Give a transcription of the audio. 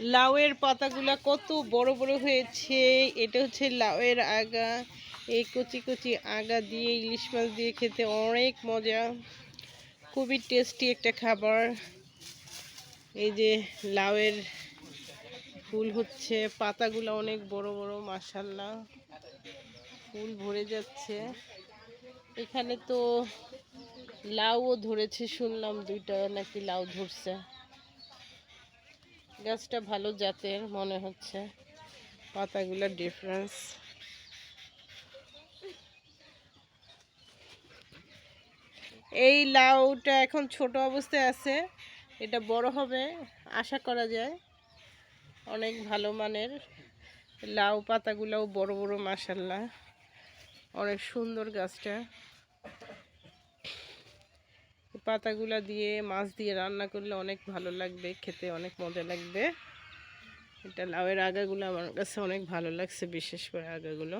লাউয়ের পাতাগুলা কত বড় বড় হয়েছে। এটা হচ্ছে লাউয়ের আগা। এই কচি কচি আগা দিয়ে, ইলিশ মাছ দিয়ে খেতে অনেক মজা। খুবই টেস্টি একটা খাবার। এই যে লাউয়ের ফুল হচ্ছে, পাতাগুলো অনেক বড় বড় মাসাল্লাহ ফুল ভরে যাচ্ছে। এখানে তো লাউও ধরেছে, শুনলাম দুইটা নাকি লাউ ধরছে। গাছটা ভালো জাতের, মনে হচ্ছে। পাতাগুলো ডিফারেন্স এই লাউটা এখন ছোট অবস্থায় আছে, এটা বড় হবে, আশা করা যায়। অনেক ভালো মানের লাউ পাতাগুলোও বড় বড় মাসাল্লাহ অনেক সুন্দর গাছটা। পাতাগুলা দিয়ে, মাছ দিয়ে রান্না করলে অনেক ভালো লাগবে, খেতে অনেক মজা লাগবে। এটা লাউয়ের আগাগুলো আমার কাছে অনেক ভালো লাগছে, বিশেষ করে আগাগুলো।